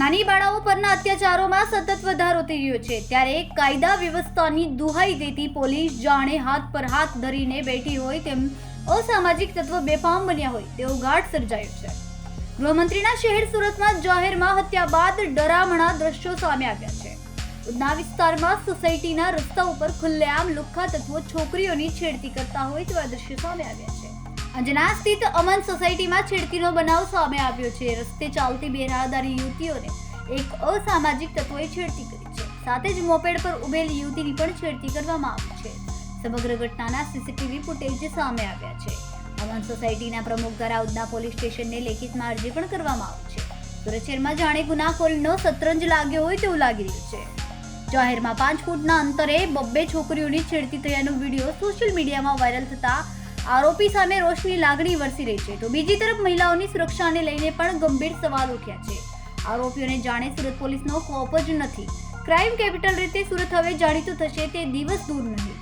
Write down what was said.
નાની બાળાઓ પરના અત્યાચારોમાં સતત વધારો થઈ રહ્યો છે. ત્યારે કાયદા વ્યવસ્થાની દુહાઈ દેતી પોલીસ જાણે હાથ પર હાથ ધરીને બેઠી હોય તેમ અસામાજિક તત્વ બેફામ બન્યા હોય તેવો ગાઢ સર્જાયો છે. ગૃહમંત્રીના શહેર સુરતમાં જાહેરમાં હત્યા બાદ ડરામણા દ્રશ્યો સામે આવ્યા છે. ઉધના વિસ્તારમાં સોસાયટીના રસ્તા ઉપર ખુલ્લેઆમ લુખ્ખા તત્વો છોકરીઓની છેડતી કરતા હોય તેવા દ્રશ્યો સામે આવ્યા છે. અંજના સ્થિત અમન સોસાયટીમાં છેડતીનો બનાવ સામે આવ્યો છે. રસ્તે ચાલતી બેરાદારી યુવતીઓને એક અસામાજિક તત્વોએ છેડતી કરી છે. સાથે જ મોપેડ પર ઉભેલી યુવતીની પણ છેડતી કરવામાં આવી છે. સમગ્ર ઘટનાના સીસીટીવી ફૂટેજ સામે આવ્યા છે. અમન સોસાયટીના પ્રમુખ દ્વારા ઉદના પોલીસ સ્ટેશનને લેખિતમાં અરજી પણ કરવામાં આવી છે. સુરત શહેરમાં જાણે ગુનાખોરીનો સતરંજ લાગ્યો હોય તેવું લાગી રહ્યું છે. જાહેરમાં પાંચ ફૂટના અંતરે બબ્બે છોકરીઓની છેડતી થયાનો વીડિયો સોશિયલ મીડિયામાં વાયરલ થતા આરોપી સામે રોષની લાગણી વરસી રહી છે. તો બીજી તરફ મહિલાઓની સુરક્ષાને લઈને પણ ગંભીર સવાલ ઉઠ્યા છે. આરોપીઓને જાણે સુરત પોલીસનો કોપ જ નથી. ક્રાઇમ કેપિટલ રીતે સુરત હવે જાણીતું થશે તે દિવસ દૂર નહીં.